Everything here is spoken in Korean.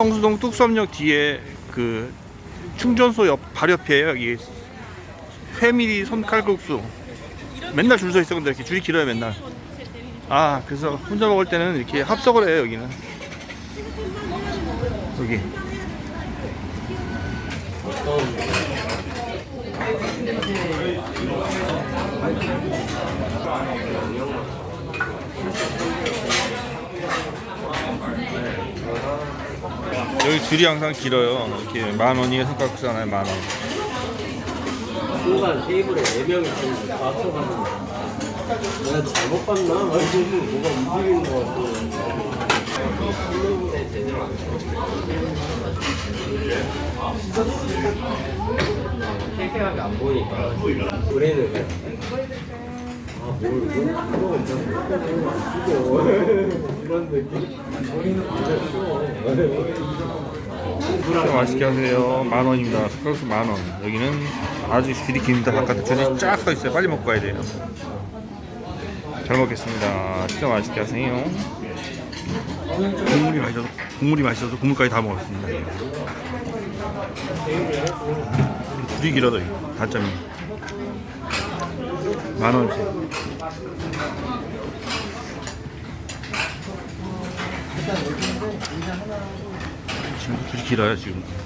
성수동 뚝섬역 뒤에 그 충전소 옆 바로 옆이에요. 여기 회밀이 손칼국수. 맨날 줄 서 있어 근데 이렇게 줄이 길어요 맨날. 아 그래서 혼자 먹을 때는 이렇게 합석을 해요 여기는. 여기. 여기 줄이 항상 길어요. 이렇게 만 원이에요 하나에 만 원. 순간 테이블에 4명이 있는데 다 합쳐가지고 내가 잘못 봤나? 막 지금 뭐가 움직이는 것 같고 테이블에 제대로 안 세세하게 안 보니까 우리는 이런 맛있게 하세요. 만 원입니다. 손칼국수 만 원. 여기는 아주 줄이 깁니다. 바깥에 줄이 쫙 서 있어요. 빨리 먹고 가야 돼요. 잘 먹겠습니다. 진짜 맛있게 하세요. 국물이 맛있어서 국물이 맛있어서 국물까지 다 먹었습니다. 줄이 길어도 단점이 만 원씩. 지금 줄이 길어요 지금.